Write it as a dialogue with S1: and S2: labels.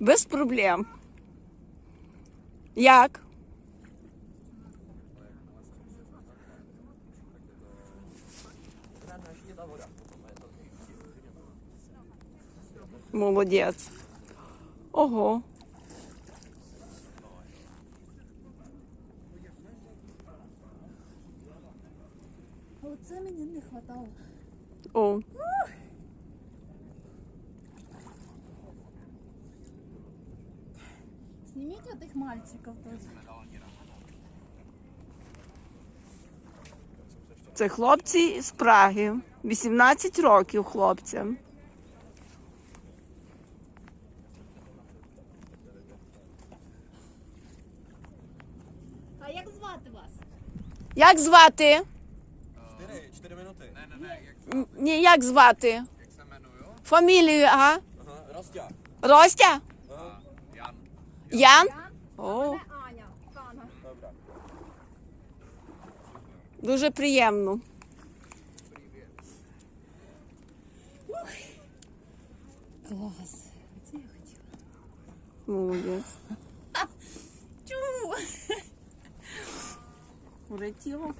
S1: Без проблем. Як? Молодець. Ого.
S2: Оце мені не хватало.
S1: О.
S2: Зніміть отих мальчиків теж.
S1: Це хлопці з Праги. 18 років хлопцям.
S2: А як звати вас?
S1: Як звати?
S3: Чотири, чотири минути.
S1: Н- Ні, як звати? Фамілію, ага.
S3: Ага, Ростя.
S1: Ростя?
S3: Ага.
S1: Ян?
S2: Ян?
S1: О,
S2: Мене Аня. Хана.
S3: Добре.
S1: дуже приємно.
S2: Клас. Це я хотіла.
S1: Молодець.
S2: Чу!
S1: Улетіло.